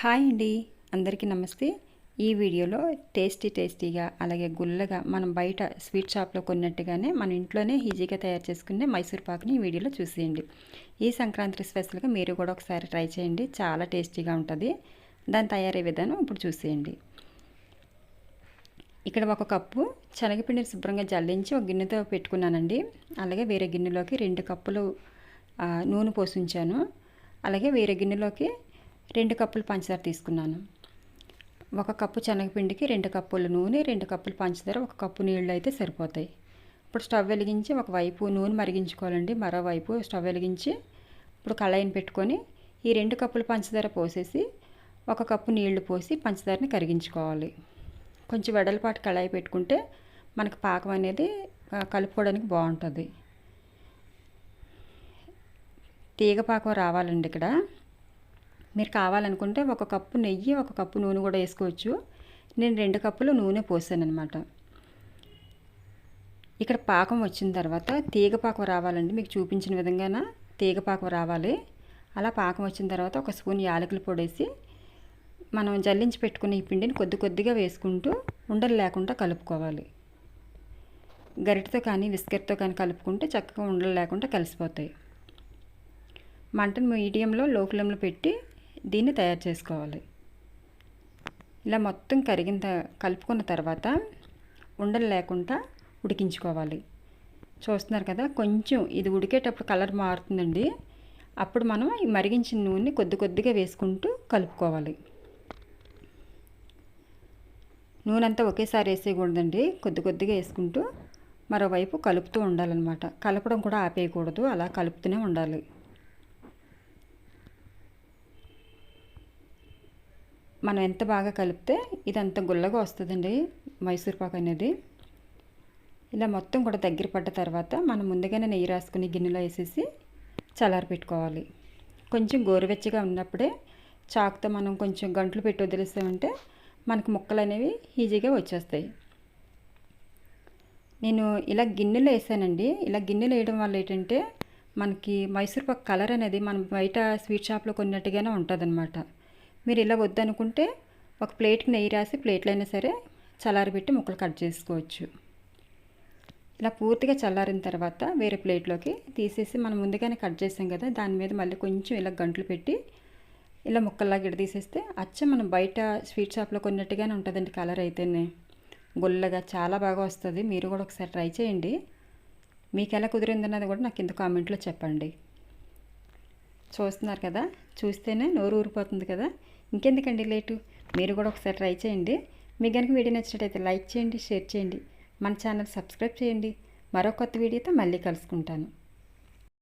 Hi అండి. అందరికీ నమస్తే. ఈ వీడియోలో టేస్టీ టేస్టీగా అలాగే గుల్లగా మనం బయట స్వీట్ షాప్లో కొన్నట్టుగానే మన ఇంట్లోనే ఈజీగా తయారు చేసుకునే మైసూర్ పాకుని ఈ వీడియోలో చూసేయండి. ఈ సంక్రాంతి స్పెషల్గా మీరు కూడా ఒకసారి ట్రై చేయండి. చాలా టేస్టీగా ఉంటుంది. దాని తయారీ విధానం ఇప్పుడు చూసేయండి. ఇక్కడ ఒక కప్పు శనగపిండిని శుభ్రంగా జల్లించి ఒక గిన్నెతో పెట్టుకున్నానండి. అలాగే వేరే గిన్నెలోకి రెండు కప్పులు నూనె పోసించాను. అలాగే వేరే గిన్నెలోకి రెండు కప్పులు పంచదార తీసుకున్నాను. ఒక కప్పు శనగపిండికి రెండు కప్పుల నూనె రెండు కప్పులు పంచదార ఒక కప్పు నీళ్ళు అయితే సరిపోతాయి. ఇప్పుడు స్టవ్ వెలిగించి ఒకవైపు నూనె మరిగించుకోవాలండి. మరోవైపు స్టవ్ వెలిగించి ఇప్పుడు కళాయిని పెట్టుకొని ఈ రెండు కప్పులు పంచదార పోసేసి ఒక కప్పు నీళ్ళు పోసి పంచదారని కరిగించుకోవాలి. కొంచెం వెడల్పాటు కళాయి పెట్టుకుంటే మనకు పాకం అనేది కలుపుకోవడానికి బాగుంటుంది. తీగ పాకం రావాలండి ఇక్కడ. మీరు కావాలనుకుంటే ఒక కప్పు నెయ్యి ఒక కప్పు నూనె కూడా వేసుకోవచ్చు. నేను రెండు కప్పులు నూనె పోసాను అనమాట ఇక్కడ పాకం వచ్చిన తర్వాత తీగ పాకం రావాలండి మీకు చూపించిన విధంగా తీగ పాకం రావాలి. అలా పాకం వచ్చిన తర్వాత ఒక స్పూన్ యాలకులు పొడేసి మనం జల్లించి పెట్టుకున్న ఈ పిండిని కొద్ది కొద్దిగా వేసుకుంటూ ఉండలు లేకుండా కలుపుకోవాలి. గరిటతో కానీ విస్కెట్తో కానీ కలుపుకుంటే చక్కగా ఉండలు లేకుండా కలిసిపోతాయి. మంటను మీడియంలో లో ఫ్లేమ్లో పెట్టి దీన్ని తయారు చేసుకోవాలి. ఇలా మొత్తం కరిగిన కలుపుకున్న తర్వాత ఉండలు లేకుండా ఉడికించుకోవాలి. చూస్తున్నారు కదా కొంచెం ఇది ఉడికేటప్పుడు కలర్ మారుతుందండి. అప్పుడు మనం ఈ మరిగించిన నూనె కొద్ది కొద్దిగా వేసుకుంటూ కలుపుకోవాలి. నూనె అంతా ఒకేసారి వేసేయకూడదండి. కొద్ది కొద్దిగా వేసుకుంటూ మరోవైపు కలుపుతూ ఉండాలన్నమాట. కలపడం కూడా ఆపేయకూడదు. అలా కలుపుతూనే ఉండాలి. మనం ఎంత బాగా కలిపితే ఇది అంత గుల్లగా వస్తుందండి మైసూర్ పాకు అనేది. ఇలా మొత్తం కూడా దగ్గర పడ్డ తర్వాత మనం ముందుగానే నెయ్యి రాసుకుని గిన్నెలో వేసేసి చల్లారి పెట్టుకోవాలి. కొంచెం గోరువెచ్చగా ఉన్నప్పుడే చాకుతో మనం కొంచెం గంటలు పెట్టి వదిలేసామంటే మనకు ముక్కలు అనేవి ఈజీగా వచ్చేస్తాయి. నేను ఇలా గిన్నెలు వేసానండి. ఇలా గిన్నెలు వేయడం వల్ల ఏంటంటే మనకి మైసూర్ పాక్ కలర్ అనేది మనం బయట స్వీట్ షాప్లో కొన్నట్టుగానే ఉంటుందన్నమాట. మీరు ఇలా వద్దనుకుంటే ఒక ప్లేట్కి నెయ్యి రాసి ప్లేట్లో అయినా సరే చల్లారబెట్టి ముక్కలు కట్ చేసుకోవచ్చు. ఇలా పూర్తిగా చల్లారిన తర్వాత వేరే ప్లేట్లోకి తీసేసి మనం ముందుగానే కట్ చేసాం కదా దాని మీద మళ్ళీ కొంచెం ఇలా గంటలు పెట్టి ఇలా ముక్కల్లా గిడ తీసేస్తే అచ్చం మనం బయట స్వీట్ షాప్లో కొన్నట్టుగానే ఉంటుందండి కలర్ అయితేనే. గుల్లగా చాలా బాగా వస్తుంది. మీరు కూడా ఒకసారి ట్రై చేయండి. మీకు ఎలా కుదిరిందన్నది కూడా నాకు కింద కామెంట్లో చెప్పండి. చూస్తున్నారు కదా? చూస్తేనే నోరు ఊరిపోతుంది కదా? ఇంకెందుకండి లేటు? మీరు కూడా ఒకసారి ట్రై చేయండి. మీకు కనుక వీడియో నచ్చినట్టయితే లైక్ చేయండి షేర్ చేయండి. మన ఛానల్ సబ్స్క్రైబ్ చేయండి. మరో కొత్త వీడియోతో మళ్ళీ కలుసుకుంటాను.